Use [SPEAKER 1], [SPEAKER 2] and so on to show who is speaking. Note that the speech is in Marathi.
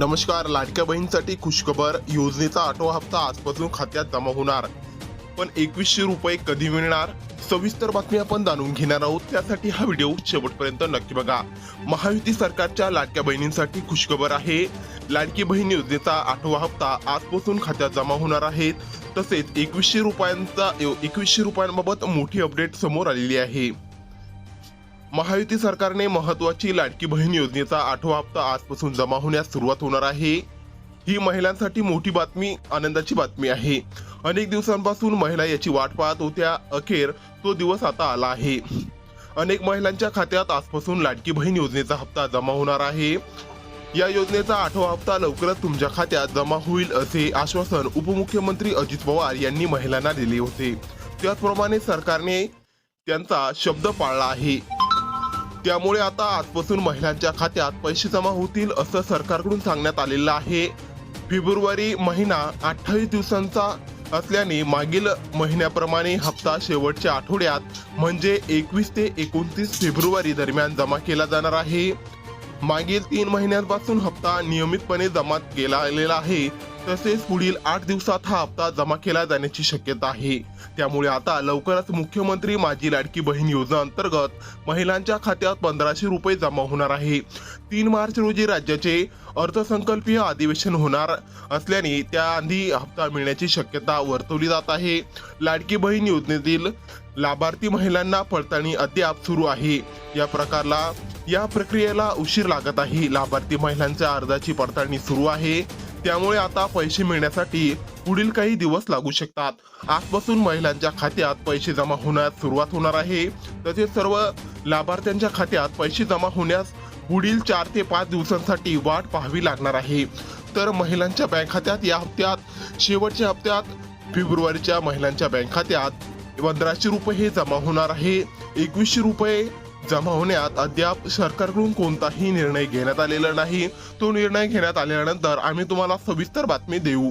[SPEAKER 1] नमस्कार लाडक्या बहीणसाठी खुशखबर योजनेचा आठवा हप्ता आजपासून खात्यात जमा होणार. पण एकवीसशे रुपये कधी मिळणार? सविस्तर बातमी आपण जाणून घेणार आहोत. त्यासाठी हा व्हिडिओ शेवटपर्यंत नक्की बघा. महायुती सरकारच्या लाडक्या बहिणींसाठी खुशखबर आहे. लाडकी बहीण योजनेचा आठवा हप्ता आजपासून खात्यात जमा होणार आहेत तसेच एकवीसशे रुपयांचा एकवीसशे रुपयांबाबत मोठी अपडेट समोर आलेली आहे. महायुती सरकारने महत्वाची लाडकी बहीण योजनेचा आठवा हप्ता आजपासून जमा होण्यास सुरुवात होणार आहे. ही महिलांसाठी मोठी बातमी आनंदाची बातमी आहे. अनेक दिवसांपासून महिला याची वाट पाहत होत्या. अखेर तो दिवस आता आला आहे. अनेक महिलांच्या खात्यात आजपासून लाडकी बहीण योजनेचा हप्ता जमा होणार आहे. या योजनेचा आठवा हप्ता लवकरच तुमच्या खात्यात जमा होईल असे आश्वासन उपमुख्यमंत्री अजित पवार यांनी महिलांना दिले होते. त्याचप्रमाणे सरकारने त्यांचा शब्द पाळला आहे. त्यामुळे आता आजपासून महिलांच्या खात्यात पैसे जमा होतील असं सरकारकडून सांगण्यात आलेलं आहे. फेब्रुवारी महिना अठ्ठावीस दिवसांचा असल्याने मागील महिन्याप्रमाणे हप्ता शेवटच्या आठवड्यात म्हणजे एकवीस ते एकोणतीस फेब्रुवारी दरम्यान जमा केला जाणार आहे. मागील तीन महिन्यांपासून हप्ता नियमितपणे जमा केला आलेला आहे. तसेच पुढील आठ दिवसात हा हप्ता जमा केला जाण्याची शक्यता आहे. त्यामुळे आता लवकरच मुख्यमंत्री माझी लाडकी बहीण योजना अंतर्गत महिलांच्या खात्यात पंधराशे रुपये जमा होणार आहे. तीन मार्च रोजी राज्याचे अर्थसंकल्पीय अधिवेशन होणार असल्याने त्याआधी हप्ता मिळण्याची शक्यता वर्तवली जात आहे. लाडकी बहीण योजनेतील लाभार्थी महिलांना पडताळणी अद्याप सुरू आहे. या प्रकारला या प्रक्रियेला उशीर लागत आहे. लाभार्थी महिलांच्या अर्जाची पडताळणी सुरू आहे. त्यामुळे आता पैसे मिळण्यासाठी पुढील काही दिवस लागू शकतात. आजपासून महिलांच्या खात्यात पैसे जमा होण्यास सुरुवात होणार आहे. तसेच सर्व लाभार्थ्यांच्या खात्यात पैसे जमा होण्यास पुढील चार ते पाच दिवसांसाठी वाट पाहावी लागणार आहे. तर महिलांच्या बँक खात्यात या हप्त्यात शेवटच्या हप्त्यात फेब्रुवारीच्या महिलांच्या बँक खात्यात पंधराशे रुपये हे जमा होणार आहे. एकवीसशे रुपये जमावण्यात अद्याप सरकारकडून कोणताही निर्णय घेण्यात आलेला नाही. तो निर्णय घेण्यात आल्यानंतर आम्ही तुम्हाला सविस्तर बातमी देऊ.